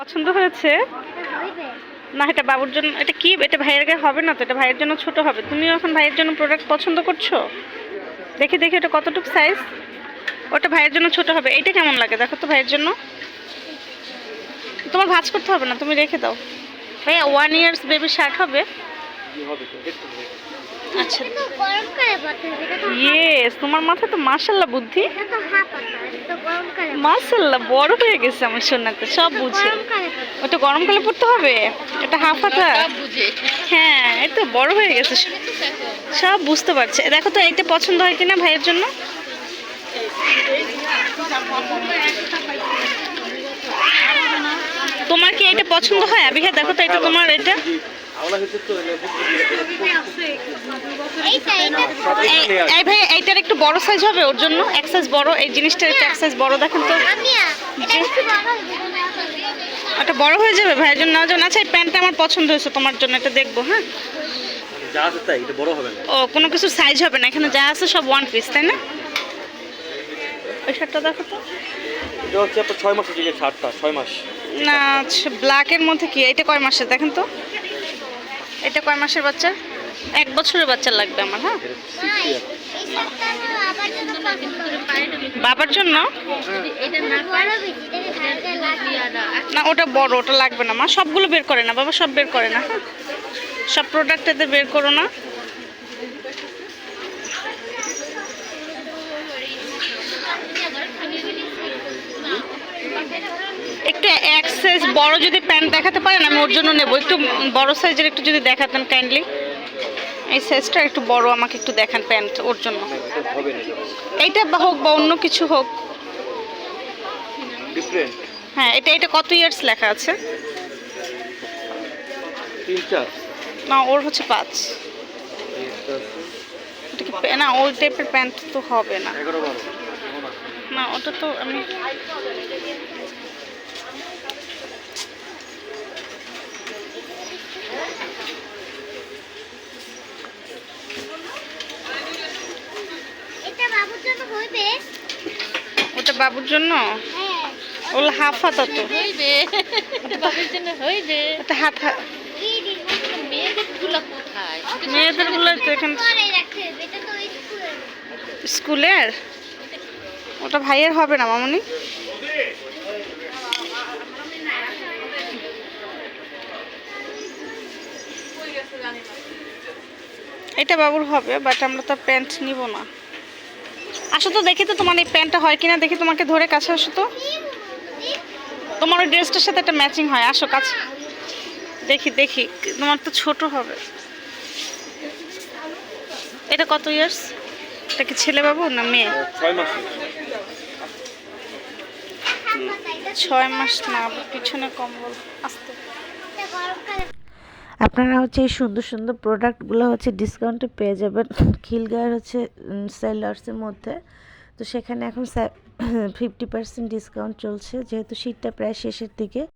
পছন্দ হয়েছে? না এটা বাবুর জন্য এটা কি? এটা ভাইয়ের গায়ে হবে না তো? এটা ভাইয়ের জন্য ছোট হবে। তুমিও এখন ভাইয়ের জন্য প্রোডাক্ট পছন্দ করছ? দেখি দেখি ওটা কতটুকু সাইজ ওটা ভাইয়ের জন্য ছোট হবে। এইটা কেমন লাগে? দেখো তো ভাইয়ের জন্য। তোমার ভাজ করতে হবে না? তুমি রেখে দাও। ভাইয়া ওয়ান ইয়ার্স বেবি শার্ট হবে? আচ্ছা। ইয়েস তোমার মাথায় তো মাশাল্লাহ বুদ্ধি। এটা এটা মাশাল্লাহ বড় হয়ে গেছে আমার সোনাতে সব বুঝে। ওটা গরমকালে পড়তে হবে? এটা হাফ হাতা? হ্যাঁ এই তো বড় হয়ে গেছে। সব বুঝতে পারছে। দেখো তো এইটা পছন্দ হয় কিনা ভাইয়ের জন্য? তোমার কি এটা পছন্দ হয়? আবিহা দেখো তো এটা তোমার এটা। এই- ভাই এইটার একটু বড় সাইজ হবে ওর জন্য? এক size বড় এই জিনিসটার একটু এক size বড় দেখেন তো। আমিয়া এটা বড় হয়ে এটা বড় হয়ে যাবে ভাইয়ের জন্য নেওয়ার জন্য আচ্ছা এই প্যান্টটা আমার পছন্দ হয়েছে তোমার জন্য এটা দেখব হ্যাঁ? যা আছে তাই এটা বড় হবে না। ও কোনো কিছু সাইজ হবে না এখানে যা আছে সব ওয়ান পিস তাই না? ওই শার্টটা দেখো তো। এটা হচ্ছে আপনার ছয় মাসের দিকে শার্টটা ছয় মাস। না আচ্ছা ব্ল্যাকের মধ্যে কি? এটা কয় মাসের দেখেন তো। এটা কয় মাসের বাচ্চা? এক বছরের বাচ্চা লাগবে আমার হ্যাঁ? বাবার জন্য? এটা না ওটা বড় ওটা লাগবে না। মা সবগুলো বের করে না বাবা সব বের করে না। হ্যাঁ সব প্রোডাক্ট এতে বের করো না। একটু এক সাইজ বড় যদি প্যান্ট দেখাতে পারেন আমি ওর জন্য নেব। একটু বড় সাইজের একটু যদি দেখাতেন কাইন্ডলি এই সাইজটা একটু বড় আমাকে একটু দেখান প্যান্ট ওর জন্য। এইটা বা হোক বা অন্য কিছু হোক। হ্যাঁ এটা এটা কত ইয়ার্স লেখা আছে? না ওর হচ্ছে পাঁচ। না ওই টাইপের প্যান্ট তো হবে না। না ওটা তো আমি এটা বাবুর জন্য ওটা বাবুর জন্য? হ্যাঁ। ওগুলো হাফ হাতা তো। হইবে। বাবার জন্য হইবে। ওটা হাত মেয়েদেরগুলো কোথায়? মেয়েদেরগুলো তো এখানে স্কুলের? ওটা ভাইয়ের হবে না, মামনি? এটা বাবুর হবে বাট আমরা তো প্যান্ট নিব না। আসো তো, দেখি তো তোমার এই প্যান্টটা হয় কিনা, দেখি তোমাকে ধরে কাছে আসো তো। তোমার ওই ড্রেসটার সাথে একটা ম্যাচিং হয়, আসো কাছে। দেখি দেখি, তোমার তো ছোট হবে। এটা কত ইয়ার্স এটা কি ছেলে বাবু না মেয়ে? ছয় মাস না, পিছনে কম্বল আসতে। আপনারা হচ্ছে এই সুন্দর সুন্দর প্রোডাক্টগুলো হচ্ছে ডিসকাউন্টে পেয়ে যাবেন। খিলগাঁয়ের হচ্ছে সেলার্সের মধ্যে। তো সেখানে এখন ফিফটি পার্সেন্ট ডিসকাউন্ট চলছে, যেহেতু শীতটা প্রায় শেষের দিকে।